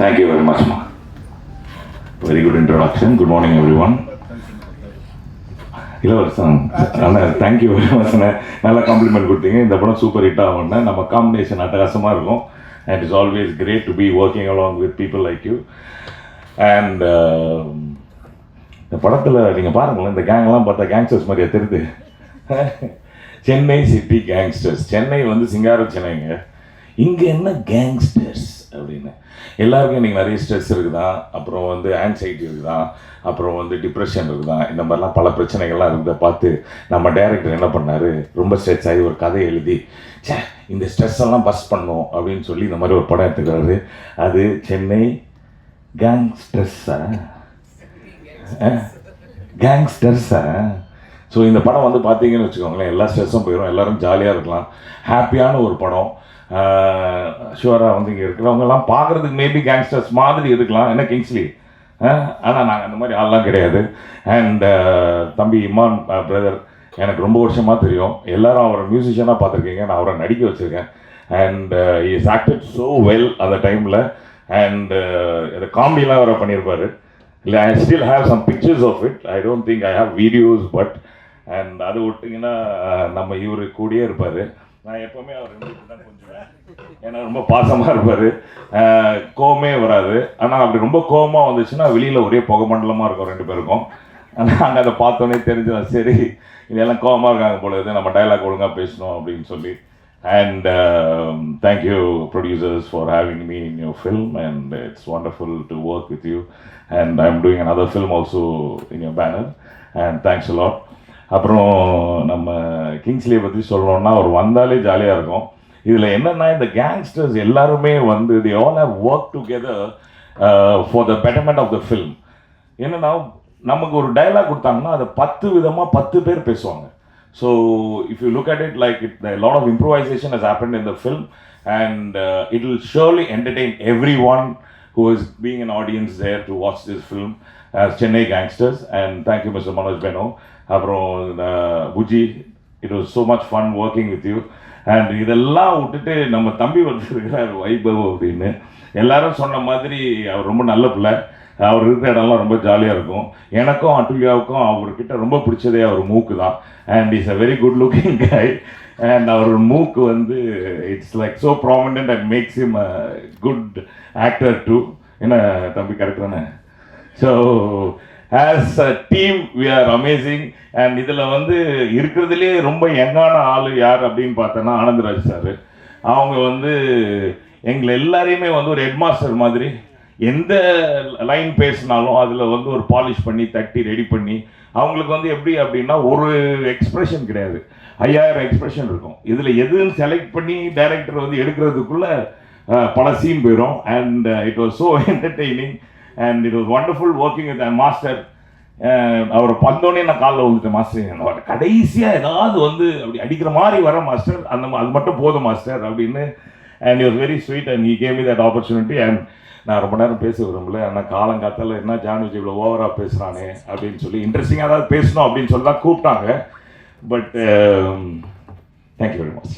Thank very much மா very good good good morning everyone Ilavarasan அண்ணா thank you very மச்ண்ணே நல்ல complement கொடுத்தீங்க. இந்த படம் சூப்பர் ஹிட் ஆகும்னா. நம்ம காம்பினேஷன் அட்டகாசமாக இருக்கும். And it's always great to be working along with people like you and இந்த படத்தில் நீங்கள் பாருங்களேன் இந்த கேங்லாம் பார்த்தா கேங்ஸ்டர்ஸ் மாதிரியா தெரியுது. சென்னை சிட்டி கேங்ஸ்டர்ஸ் சென்னை வந்து சிங்கார சென்னைங்க. இங்கே என்ன கேங்ஸ்டர்ஸ் அப்படின்னு. எல்லாருக்கும் இன்றைக்கி நிறைய ஸ்ட்ரெஸ் இருக்குதா? அப்புறம் வந்து ஆன்சைட்டி இருக்குதா? அப்புறம் வந்து டிப்ரெஷன் இருக்குதா? இந்த மாதிரிலாம் பல பிரச்சனைகள்லாம் இருந்ததை பார்த்து நம்ம டைரக்டர் என்ன பண்ணார்? ரொம்ப ஸ்ட்ரெஸ் ஆகி ஒரு கதை எழுதி ச்சே இந்த ஸ்ட்ரெஸ் எல்லாம் பஸ் பண்ணும் அப்படின்னு சொல்லி இந்த மாதிரி ஒரு படம் எடுத்துக்கிறாரு. அது சென்னை கேங் ஸ்ட்ரெஸ்ஸா கேங்ஸ்டர்ஸா ஸோ இந்த படம் வந்து பார்த்தீங்கன்னு வச்சுக்கோங்களேன் எல்லா ஸ்ட்ரெஸ்ஸும் போயிடும் எல்லோரும் ஜாலியாக இருக்கலாம். ஹாப்பியான ஒரு படம். ஷுவராக வந்து இங்கே இருக்கிறவங்கலாம் பார்க்குறதுக்கு மேபி கேங்ஸ்டர்ஸ் மாதிரி இருக்கலாம். என்ன கிங்ஸ்லி ஆனால் நாங்கள் அந்த மாதிரி ஆள்லாம் கிடையாது. அண்ட் தம்பி இமான் பிரதர் எனக்கு ரொம்ப வருஷமாக தெரியும். எல்லாரும் அவரை மியூசிஷியனாக பார்த்துருக்கீங்க. நான் அவரை நடிக்க வச்சுருக்கேன். And is acted so well அந்த டைமில் அண்ட் இந்த காமெடிலாம் அவரை பண்ணியிருப்பார். இல்லை I still have some pictures of it I don't think I have videos but and அது விட்டிங்கன்னா நம்ம இவர் கூடயே இருப்பார். நான் எப்போவுமே அவர் ரெண்டு தான் கொஞ்சுவேன். ஏன்னா ரொம்ப பாசமாக இருப்பார். கோவமே வராது. ஆனால் அப்படி ரொம்ப கோவமாக வந்துச்சுன்னா வெளியில் ஒரே புகை மண்டலமாக இருக்கும் ரெண்டு பேருக்கும். நாங்கள் அதை பார்த்தோன்னே தெரிஞ்சிடும் சரி இதெல்லாம் கோவமாக இருக்காங்க போல இது நம்ம டைலாக் ஒழுங்காக பேசணும் அப்படின்னு சொல்லி. And thank you producers for having me in your film and it's wonderful to work with you and I am doing other film also in your banner and thanks lot அப்புறம் நம்ம கிங்ஸ்லியை பற்றி சொல்லணும்னா அவர் வந்தாலே ஜாலியாக இருக்கும். இதில் என்னென்னா இந்த கேங்ஸ்டர்ஸ் எல்லாருமே வந்து the all have work together for the betterment of the film என்னென்னா நமக்கு ஒரு டைலாக் கொடுத்தாங்கன்னா அதை பத்து விதமாக பத்து பேர் பேசுவாங்க. So if you look at it like it lot of improvisation has happen in the film and it will surely entertain everyone who is being an audience there to watch this film as Chennai Gangsters. And thank you, Mr. Manoj Beno. அப்புறம் Buji it was so much fun working with you and இதெல்லாம் விட்டுட்டு நம்ம தம்பி வந்துருக்கிறார் வைபவ் அப்படின்னு எல்லாரும் சொன்ன மாதிரி அவர் ரொம்ப நல்ல பிள்ளை அவர் இருக்கிற இடம்லாம் ரொம்ப ஜாலியாக இருக்கும் எனக்கும் அட்டுல்யாவுக்கும் அவர்கிட்ட ரொம்ப பிடிச்சதே அவர் மூக்கு தான் and is a very good looking guy and அவர் மூக்கு வந்து it's like so prominent and makes him a good actor too என்ன தம்பி கரெக்ட் தானே? So as a team we are amazing and இதில் வந்து இருக்கிறதுலே ரொம்ப யங்கான ஆள் யார் அப்படின்னு பார்த்தோன்னா ஆனந்தராஜ் சார். அவங்க வந்து எங்களை எல்லாரையுமே வந்து ஒரு ஹெட்மாஸ்டர் மாதிரி எந்த லைன் பேசினாலும் அதில் வந்து ஒரு பாலிஷ் பண்ணி தட்டி ரெடி பண்ணி அவங்களுக்கு வந்து எப்படி அப்படின்னா ஒரு எக்ஸ்பிரஷன் கிடையாது. ஐயாயிரம் எக்ஸ்பிரஷன் இருக்கும். இதில் எதுன்னு செலக்ட் பண்ணி டைரக்டர் வந்து எடுக்கிறதுக்குள்ள பல சீன் போயிடும் and it was so entertaining and it was wonderful working with master அவரை பந்தோடனே நான் காலில் வந்துட்டேன் மாஸ்டர் கடைசியாக ஏதாவது வந்து அப்படி அடிக்கிற மாதிரி வர மாஸ்டர் அந்த அது மட்டும் போதும் மாஸ்டர் அப்படின்னு and you very sweet and he came that opportunity and நான் ரொம்ப நேரம் பேச விரும்பல. ஆனால் காலங்காத்தால் என்ன ஜான்விஜி இவ்வளோ ஓவராக பேசுகிறானே அப்படின்னு சொல்லி இன்ட்ரெஸ்டிங்காக ஏதாவது பேசணும் அப்படின்னு சொல்லி தான் கூப்பிட்டாங்க. But thank you very much